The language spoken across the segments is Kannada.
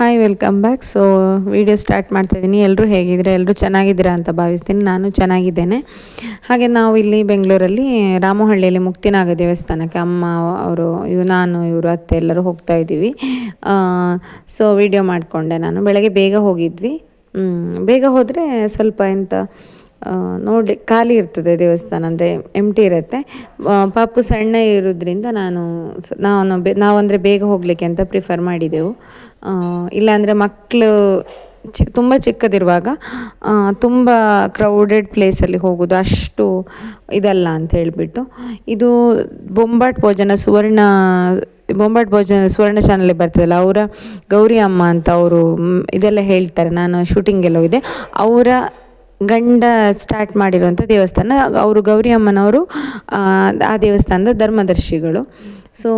Hi welcome back so video start ಮಾಡ್ತಾ ಇದ್ದೀನಿ ಎಲ್ಲರೂ ಹೇಗಿದ್ದೀರಾ? ಎಲ್ಲರೂ ಚೆನ್ನಾಗಿದ್ದೀರಾ ಅಂತ ಭಾವಿಸ್ತೀನಿ. ನಾನು ಚೆನ್ನಾಗಿದ್ದೇನೆ. ಹಾಗೆ ನಾವು ಇಲ್ಲಿ ಬೆಂಗಳೂರಲ್ಲಿ ರಾಮಹಳ್ಳಿಯಲ್ಲಿ ಮುಕ್ತಿನಾಗ ದೇವಸ್ಥಾನಕ್ಕೆ ಅಮ್ಮ, ಅವರು ಇವು ನಾನು, ಇವರು, ಅತ್ತೆ ಎಲ್ಲರೂ ಹೋಗ್ತಾ ಇದ್ದೀವಿ. ಸೊ ವಿಡಿಯೋ ಮಾಡಿಕೊಂಡೆ ನಾನು. ಬೆಳಗ್ಗೆ ಬೇಗ ಹೋಗಿದ್ವಿ. ಬೇಗ ಹೋದರೆ ಸ್ವಲ್ಪ ಎಂತ ನೋಡಿ, ಖಾಲಿ ಇರ್ತದೆ ದೇವಸ್ಥಾನ ಅಂದರೆ ಎಂಟಿ ಇರುತ್ತೆ. ಪಾಪು ಸಣ್ಣ ಇರೋದ್ರಿಂದ ನಾನು ನಾನು ಬೆ ನಾವಂದರೆ ಬೇಗ ಹೋಗಲಿಕ್ಕೆ ಅಂತ ಪ್ರಿಫರ್ ಮಾಡಿದೆವು. ಇಲ್ಲಾಂದರೆ ಮಕ್ಕಳು ಚಿ, ತುಂಬ ಚಿಕ್ಕದಿರುವಾಗ ತುಂಬ ಕ್ರೌಡೆಡ್ ಪ್ಲೇಸಲ್ಲಿ ಹೋಗೋದು ಅಷ್ಟು ಇದಲ್ಲ ಅಂತ ಹೇಳಿಬಿಟ್ಟು. ಇದು ಬೊಂಬಾಟ್ ಭೋಜನ ಸುವರ್ಣ, ಬೊಂಬಾಟ್ ಭೋಜನ ಸುವರ್ಣ ಚಾನಲ್ ಬರ್ತದಲ್ಲ, ಅವರ ಗೌರಿ ಅಮ್ಮ ಅಂತ ಅವರು ಇದೆಲ್ಲ ಹೇಳ್ತಾರೆ. ನಾನು ಶೂಟಿಂಗೆಲ್ಲ ಹೋಗಿದ್ದೆ. ಅವರ ಗಂಡ ಸ್ಟಾರ್ಟ್ ಮಾಡಿರುವಂಥ ದೇವಸ್ಥಾನ. ಅವರು ಗೌರಿ ಅಮ್ಮನವರು, ಆ ದೇವಸ್ಥಾನದ ಧರ್ಮದರ್ಶಿಗಳು. ಸೊ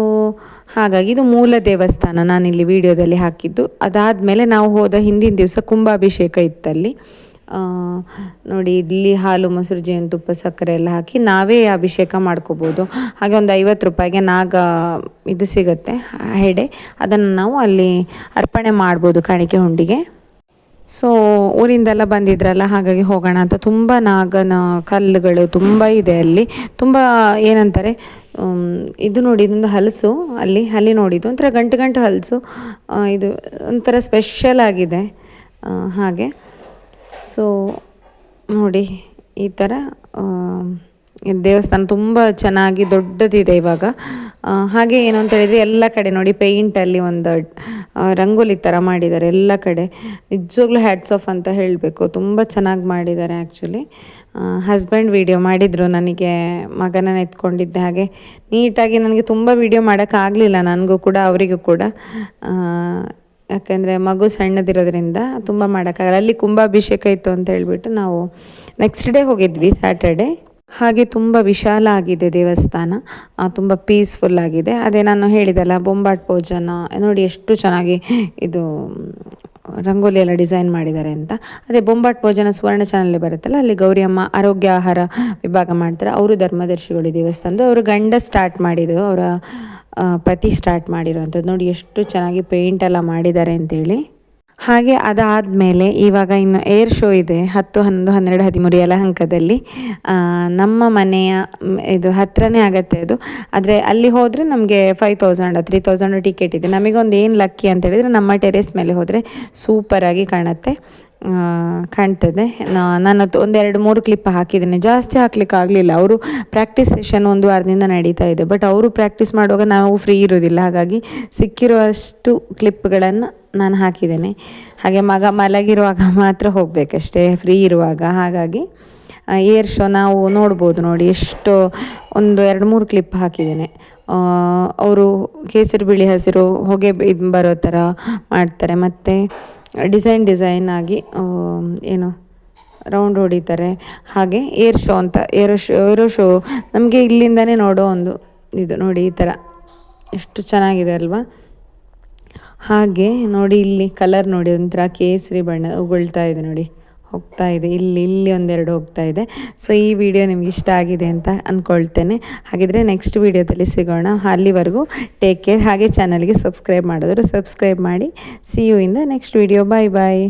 ಹಾಗಾಗಿ ಇದು ಮೂಲ ದೇವಸ್ಥಾನ ನಾನಿಲ್ಲಿ ವಿಡಿಯೋದಲ್ಲಿ ಹಾಕಿದ್ದು. ಅದಾದಮೇಲೆ ನಾವು ಹೋದ ಹಿಂದಿನ ದಿವಸ ಕುಂಭಾಭಿಷೇಕ ಇತ್ತಲ್ಲಿ. ನೋಡಿ, ಇಲ್ಲಿ ಹಾಲು, ಮೊಸರು, ಜೇನುತುಪ್ಪ, ಸಕ್ಕರೆ ಎಲ್ಲ ಹಾಕಿ ನಾವೇ ಅಭಿಷೇಕ ಮಾಡ್ಕೋಬೋದು. ಹಾಗೆ ಒಂದು ಐವತ್ತು ರೂಪಾಯಿಗೆ ನಾಗ ಇದು ಸಿಗುತ್ತೆ ಹೆಡೆ. ಅದನ್ನು ನಾವು ಅಲ್ಲಿ ಅರ್ಪಣೆ ಮಾಡ್ಬೋದು, ಕಾಣಿಕೆ ಹುಂಡಿಗೆ. ಸೊ ಊರಿಂದೆಲ್ಲ ಬಂದಿದ್ರಲ್ಲ, ಹಾಗಾಗಿ ಹೋಗೋಣ ಅಂತ ತುಂಬ ನಾಗನ ಕಲ್ಲುಗಳು ತುಂಬ ಇದೆ ಅಲ್ಲಿ. ತುಂಬ ಏನಂತಾರೆ ಇದು ನೋಡಿ, ಇದೊಂದು ಹಲಸು ಅಲ್ಲಿ ಅಲ್ಲಿ ನೋಡಿದ್ದು ಒಂಥರ ಗಂಟು ಗಂಟು ಹಲಸು. ಇದು ಒಂಥರ ಸ್ಪೆಷಲ್ ಆಗಿದೆ. ಹಾಗೆ. ಸೊ ನೋಡಿ, ಈ ಥರ ದೇವಸ್ಥಾನ ತುಂಬ ಚೆನ್ನಾಗಿ ದೊಡ್ಡದಿದೆ ಇವಾಗ. ಹಾಗೆ ಏನು ಅಂತ ಹೇಳಿದರೆ ಎಲ್ಲ ಕಡೆ ನೋಡಿ ಪೇಂಟಲ್ಲಿ ಒಂದು ರಂಗೋಲಿ ಥರ ಮಾಡಿದ್ದಾರೆ ಎಲ್ಲ ಕಡೆ. ನಿಜವಾಗ್ಲೂ ಹ್ಯಾಟ್ಸ್ ಆಫ್ ಅಂತ ಹೇಳಬೇಕು. ತುಂಬ ಚೆನ್ನಾಗಿ ಮಾಡಿದ್ದಾರೆ ಆ್ಯಕ್ಚುಲಿ ಹಸ್ಬೆಂಡ್ ವಿಡಿಯೋ ಮಾಡಿದರು ನನಗೆ ಮಗನ ಎತ್ಕೊಂಡಿದ್ದೆ ಹಾಗೆ. ನೀಟಾಗಿ ನನಗೆ ತುಂಬ ವಿಡಿಯೋ ಮಾಡೋಕ್ಕಾಗಲಿಲ್ಲ ನನಗೂ ಕೂಡ, ಅವರಿಗೂ ಕೂಡ. ಯಾಕೆಂದರೆ ಮಗು ಸಣ್ಣದಿರೋದ್ರಿಂದ ತುಂಬ ಮಾಡೋಕ್ಕಾಗಲ್ಲ ಅಲ್ಲಿ ಕುಂಭಾಭಿಷೇಕ ಇತ್ತು ಅಂತ ಹೇಳಿಬಿಟ್ಟು ನಾವು ನೆಕ್ಸ್ಟ್ ಡೇ ಹೋಗಿದ್ವಿ ಸ್ಯಾಟರ್ಡೇ ಹಾಗೆ ತುಂಬ ವಿಶಾಲ ಆಗಿದೆ ದೇವಸ್ಥಾನ. ತುಂಬ ಪೀಸ್ಫುಲ್ ಆಗಿದೆ. ಅದೇ ನಾನು ಹೇಳಿದಲ್ಲ, ಬೊಂಬಾಟ್ ಭೋಜನ. ನೋಡಿ ಎಷ್ಟು ಚೆನ್ನಾಗಿ ಇದು, ರಂಗೋಲಿ ಎಲ್ಲ ಡಿಸೈನ್ ಮಾಡಿದ್ದಾರೆ ಅಂತ. ಅದೇ ಬೊಂಬಾಟ್ ಭೋಜನ ಸುವರ್ಣ ಚಾನಲ್ ಬರುತ್ತಲ್ಲ, ಅಲ್ಲಿ ಗೌರಿಯಮ್ಮ ಆರೋಗ್ಯ ಆಹಾರ ವಿಭಾಗ ಮಾಡ್ತಾರೆ. ಅವರು ಧರ್ಮದರ್ಶಿಗಳು ದೇವಸ್ಥಾನದ ಅವರು ಗಂಡ ಸ್ಟಾರ್ಟ್ ಮಾಡಿದ್ದು, ಅವರ ಪತಿ ಸ್ಟಾರ್ಟ್ ಮಾಡಿರೋವಂಥದ್ದು. ನೋಡಿ ಎಷ್ಟು ಚೆನ್ನಾಗಿ ಪೇಂಟ್ ಎಲ್ಲ ಮಾಡಿದ್ದಾರೆ ಅಂತೇಳಿ. ಹಾಗೆ ಅದಾದ ಮೇಲೆ ಇವಾಗ ಇನ್ನು ಏರ್ ಶೋ ಇದೆ, ಹತ್ತು ಹನ್ನೊಂದು, ಹನ್ನೆರಡು, ಹದಿಮೂರು ಯಲಹಂಕದಲ್ಲಿ. ನಮ್ಮ ಮನೆಯ ಇದು ಹತ್ತಿರನೇ ಆಗತ್ತೆ ಅದು. ಆದರೆ ಅಲ್ಲಿ ಹೋದರೆ ನಮಗೆ five thousand three thousand ticket ಇದೆ. ನಮಗೊಂದು ಏನು ಲಕ್ಕಿ ಅಂತ ಹೇಳಿದರೆ ನಮ್ಮ ಟೆರೇಸ್ ಮೇಲೆ ಹೋದರೆ ಸೂಪರಾಗಿ ಕಾಣುತ್ತೆ. ಕಾಣ್ತದೆ. ನಾನು ಒಂದೆರಡು ಮೂರು ಕ್ಲಿಪ್ ಹಾಕಿದ್ದೀನಿ. ಜಾಸ್ತಿ ಹಾಕ್ಲಿಕ್ಕೆ ಆಗಲಿಲ್ಲ. ಅವರು ಪ್ರಾಕ್ಟೀಸ್ ಸೆಷನ್ ಒಂದು ವಾರದಿಂದ ನಡೀತಾ ಇದೆ. ಬಟ್ ಅವರು ಪ್ರಾಕ್ಟೀಸ್ ಮಾಡುವಾಗ ನಾವು ಫ್ರೀ ಇರೋದಿಲ್ಲ ಹಾಗಾಗಿ ಸಿಕ್ಕಿರುವಷ್ಟು ಕ್ಲಿಪ್ಗಳನ್ನು ನಾನು ಹಾಕಿದ್ದೇನೆ. ಹಾಗೆ ಮಗ ಮಲಗಿರುವಾಗ ಮಾತ್ರ ಹೋಗಬೇಕಷ್ಟೇ ಫ್ರೀ ಇರುವಾಗ. ಹಾಗಾಗಿ ಏರ್ ಶೋ ನಾವು ನೋಡ್ಬೋದು ನೋಡಿ. ಎಷ್ಟು, ಒಂದು ಎರಡು ಮೂರು ಕ್ಲಿಪ್ ಹಾಕಿದ್ದೇನೆ. ಅವರು ಕೇಸರಿ ಬಿಳಿ ಹಸಿರು ಹೊಗೆ ಇದು ಬರೋ ಥರ ಮಾಡ್ತಾರೆ. ಮತ್ತು ಡಿಸೈನ್ ಡಿಸೈನ್ ಆಗಿ ಏನು, ರೌಂಡ್ ಹೊಡಿತಾರೆ. ಹಾಗೆ ಏರ್ ಶೋ ಅಂತ, ಏರೋ ಶೋ ಏರೋ ಶೋ ನಮಗೆ ಇಲ್ಲಿಂದನೇ ನೋಡೋ ಒಂದು ಇದು ನೋಡಿ, ಈ ಥರ. ಎಷ್ಟು ಚೆನ್ನಾಗಿದೆ ಅಲ್ವಾ? ಹಾಗೆ ನೋಡಿ ಇಲ್ಲಿ ಕಲರ್ ನೋಡಿ ಒಂಥರ ಕೇಸರಿ ಬಣ್ಣ ಉಗುಳ್ತಾ ಇದೆ ನೋಡಿ. ಹೋಗ್ತಾ ಇದೆ. ಇಲ್ಲಿ ಇಲ್ಲಿ ಒಂದೆರಡು ಹೋಗ್ತಾ ಇದೆ. ಸೊ ಈ ವಿಡಿಯೋ ನಿಮ್ಗೆ ಇಷ್ಟ ಆಗಿದೆ ಅಂತ ಅಂದ್ಕೊಳ್ತೇನೆ ಹಾಗಿದ್ರೆ ನೆಕ್ಸ್ಟ್ ವಿಡಿಯೋದಲ್ಲಿ ಸಿಗೋಣ. ಅಲ್ಲಿವರೆಗೂ ಟೇಕ್ ಕೇರ್ ಹಾಗೆ ಚಾನಲ್ಗೆ ಸಬ್ಸ್ಕ್ರೈಬ್ ಮಾಡಿದ್ರು ಸಬ್ಸ್ಕ್ರೈಬ್ ಮಾಡಿ. ಸಿ ಯು ಇಂದ ನೆಕ್ಸ್ಟ್ ವಿಡಿಯೋ ಬಾಯ್ ಬಾಯ್